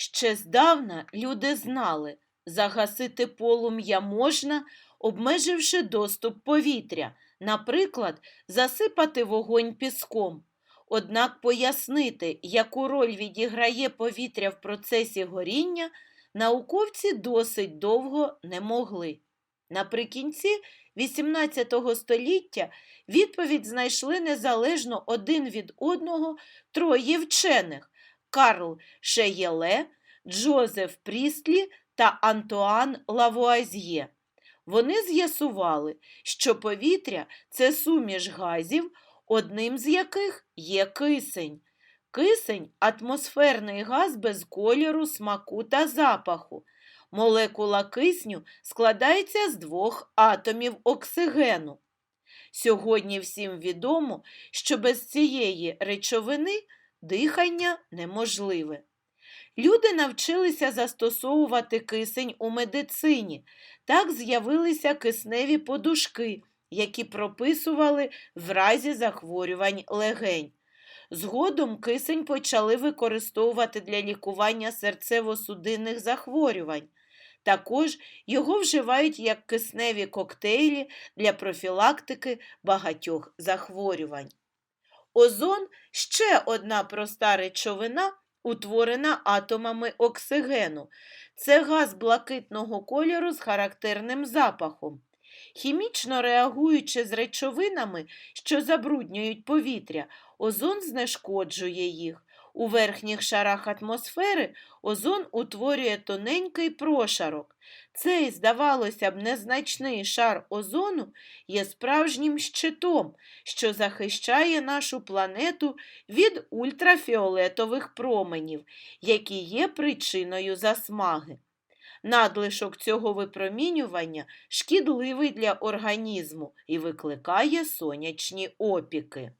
Ще здавна люди знали, загасити полум'я можна, обмеживши доступ повітря, наприклад, засипати вогонь піском. Однак пояснити, яку роль відіграє повітря в процесі горіння, науковці досить довго не могли. Наприкінці XVIII століття відповідь знайшли незалежно один від одного троє вчених Карл Шеєле, Джозеф Прістлі та Антуан Лавуазьє. Вони з'ясували, що повітря це суміш газів, одним з яких є кисень. Кисень атмосферний газ без кольору, смаку та запаху. Молекула кисню складається з двох атомів оксигену. Сьогодні всім відомо, що без цієї речовини дихання неможливе. Люди навчилися застосовувати кисень у медицині. Так з'явилися кисневі подушки, які прописували в разі захворювань легень. Згодом кисень почали використовувати для лікування серцево-судинних захворювань. Також його вживають як кисневі коктейлі для профілактики багатьох захворювань. Озон ще одна проста речовина, утворена атомами оксигену. Це газ блакитного кольору з характерним запахом. Хімічно реагуючи з речовинами, що забруднюють повітря, озон знешкоджує їх. У верхніх шарах атмосфери озон утворює тоненький прошарок. Цей, здавалося б, незначний шар озону є справжнім щитом, що захищає нашу планету від ультрафіолетових променів, які є причиною засмаги. Надлишок цього випромінювання шкідливий для організму і викликає сонячні опіки.